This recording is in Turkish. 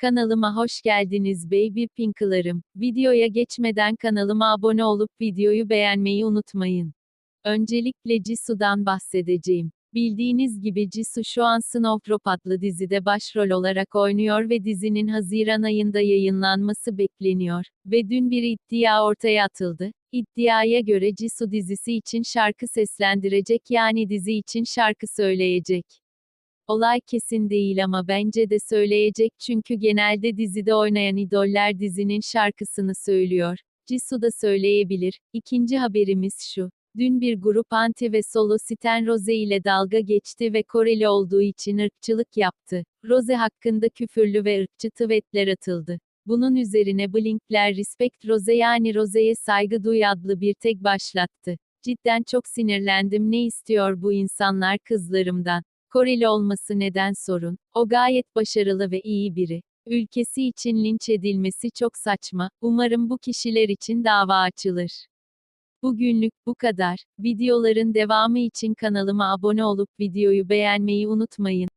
Kanalıma hoş geldiniz baby pinklarım. Videoya geçmeden kanalıma abone olup videoyu beğenmeyi unutmayın. Öncelikle Jisoo'dan bahsedeceğim. Bildiğiniz gibi Jisoo şu an Snowdrop adlı dizide başrol olarak oynuyor ve dizinin Haziran ayında yayınlanması bekleniyor. Ve dün bir iddia ortaya atıldı. İddiaya göre Jisoo dizisi için şarkı seslendirecek yani dizi için şarkı söyleyecek. Olay kesin değil ama bence de söyleyecek çünkü genelde dizide oynayan idoller dizinin şarkısını söylüyor. Jisoo da söyleyebilir. İkinci haberimiz şu. Dün bir grup anti ve solo Siten Rose ile dalga geçti ve Koreli olduğu için ırkçılık yaptı. Rose hakkında küfürlü ve ırkçı tweetler atıldı. Bunun üzerine Blink'ler Respect Rose yani Rose'ye saygı duy adlı bir tek başlattı. Cidden çok sinirlendim ne istiyor bu insanlar kızlarımdan. Koreli olması neden sorun? O gayet başarılı ve iyi biri. Ülkesi için linç edilmesi çok saçma. Umarım bu kişiler için dava açılır. Bugünlük bu kadar. Videoların devamı için kanalıma abone olup videoyu beğenmeyi unutmayın.